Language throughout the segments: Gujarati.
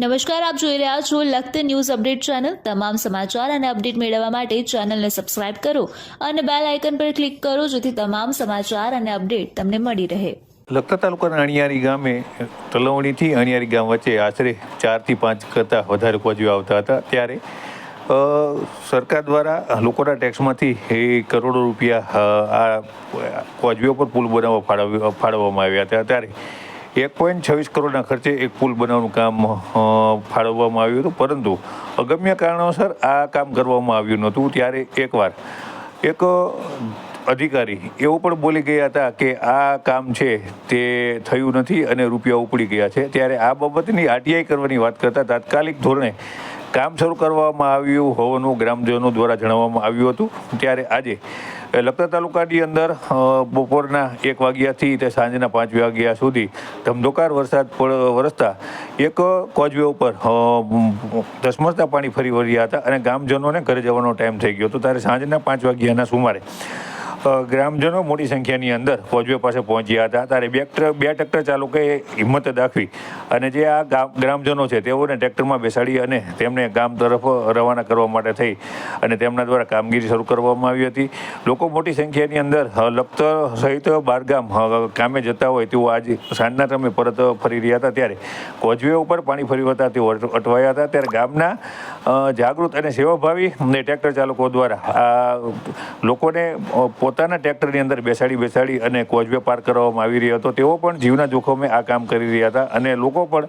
નમસ્કાર, આપ જોઈ રહ્યા છો લખત ન્યૂઝ અપડેટ ચેનલ. તમામ સમાચાર અને અપડેટ મેળવવા માટે ચેનલને સબસ્ક્રાઇબ કરો અને બેલ આઇકન પર ક્લિક કરો જેથી તમામ સમાચાર અને અપડેટ તમને મળી રહે. લખતર તાલુકાના અણિયારી ગામે, તલવણીથી અણિયારી ગામ વચ્ચે આશરે ચારથી પાંચ કરતાં વધારે કોજીઓ આવતા હતા. ત્યારે સરકાર દ્વારા લોકોના ટેક્સમાંથી એ કરોડો રૂપિયા આ કોજવીઓ પર પુલ બનાવવા ફાળવવામાં આવ્યા હતા. ત્યારે એક પોઈન્ટ છવ્વીસ કરોડના ખર્ચે એક પુલ બનાવવાનું કામ ફાળવવામાં આવ્યું હતું. પરંતુ અગમ્ય કારણોસર આ કામ કરવામાં આવ્યું નહોતું. ત્યારે એકવાર એક અધિકારી એવું પણ બોલી ગયા હતા કે આ કામ છે તે થયું નથી અને રૂપિયા ઉપડી ગયા છે. ત્યારે આ બાબતની આરટીઆઈ કરવાની વાત કરતાં તાત્કાલિક ધોરણે કામ શરૂ કરવામાં આવ્યું હોવાનું ગ્રામજનો દ્વારા જણાવવામાં આવ્યું હતું. ત્યારે આજે લખતર તાલુકાની અંદર બપોરના એક વાગ્યાથી તે સાંજના પાંચ વાગ્યા સુધી ધમધોકાર વરસાદ વરસતા એક કોજવે ઉપર ધસમરતા પાણી ફરી વળ્યા હતા અને ગામજનોને ઘરે જવાનો ટાઈમ થઈ ગયો હતો. ત્યારે સાંજના પાંચ વાગ્યાના સુમારે ગ્રામજનો મોટી સંખ્યાની અંદર કોજવે પાસે પહોંચ્યા હતા. ત્યારે બે બે ટ્રેક્ટર ચાલકોએ હિંમત દાખવી અને જે આ ગ્રામજનો છે તેઓને ટ્રેક્ટરમાં બેસાડી અને તેમને ગામ તરફ રવાના કરવા માટે થઈ અને તેમના દ્વારા કામગીરી શરૂ કરવામાં આવી હતી. લોકો મોટી સંખ્યાની અંદર લખતર સહિત બારગામ કામે જતા હોય તેઓ આજે સાંજના સમયે પરત ફરી રહ્યા હતા. ત્યારે કોજવે ઉપર પાણી ફરી વળતા તેઓ અટવાયા હતા. ત્યારે ગામના જાગૃત અને સેવાભાવી ટ્રેક્ટર ચાલકો દ્વારા આ લોકોને પોતાના ટ્રેક્ટરની અંદર બેસાડી બેસાડી અને કોઝવે પાર કરવામાં આવી રહ્યો હતો. તેઓ પણ જીવના જોખમે આ કામ કરી રહ્યા હતા અને લોકો પણ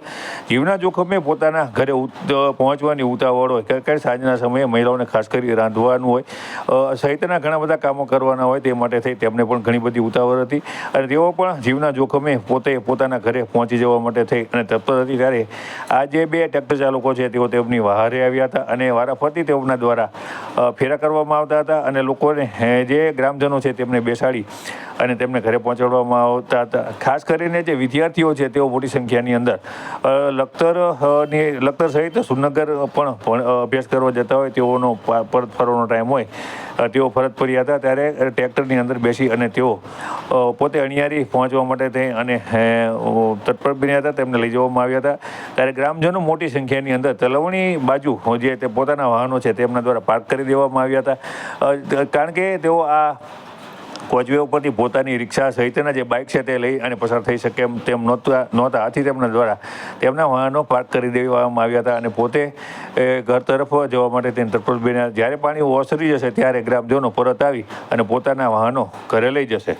જીવના જોખમે પોતાના ઘરે પહોંચવાની ઉતાવળ હોય. કે સાંજના સમયે મહિલાઓને ખાસ કરી રાંધવાનું હોય સહિતના ઘણા બધા કામો કરવાના હોય તે માટે થઈ તેમને પણ ઘણી બધી ઉતાવળ હતી. અને તેઓ પણ જીવના જોખમે પોતે પોતાના ઘરે પહોંચી જવા માટે થઈ અને તત્પર હતી ત્યારે આ જે બે ટ્રેક્ટર ચાલકો છે તેઓ તેમની વહારે આવ્યા હતા અને વારાફરતી તેઓના દ્વારા ફેરા કરવામાં આવતા હતા અને લોકોને, જે ગ્રામજનો છે તેમને બેસાડી અને તેમને ઘરે પહોંચાડવામાં આવતા હતા. ખાસ કરીને જે વિદ્યાર્થીઓ છે, તેઓ મોટી સંખ્યાની અંદર લખતરની લખતર સહિત સુનગર પણ અભ્યાસ કરવા જતા હોય, તેઓનો પરત ફરવાનો ટાઈમ હોય તેઓ ફરત ફર્યા હતા. ત્યારે ટ્રેક્ટરની અંદર બેસી અને તેઓ પોતે અણિયારી પહોંચવા માટે થઈ અને તત્પર બન્યા હતા. તેમને લઈ જવામાં આવ્યા હતા. ત્યારે ગ્રામજનો મોટી સંખ્યાની અંદર તલવણી બાજુ, જે તે પોતાના વાહનો છે, તેમના દ્વારા પાર્ક કરી દેવામાં આવ્યા હતા. કારણ કે તેઓ આ કોચવે ઉપરથી પોતાની રિક્ષા સહિતના જે બાઇક છે તે લઈ અને પસાર થઈ શકે એમ તેમ નહોતા નહોતા. આથી તેમના દ્વારા તેમના વાહનો પાર્ક કરી દેવામાં આવ્યા હતા અને પોતે ઘર તરફ જવા માટે તેને તત્પર જ્યારે પાણી ઓસરી જશે ત્યારે ગ્રામજનો પરત આવી અને પોતાના વાહનો ઘરે લઈ જશે.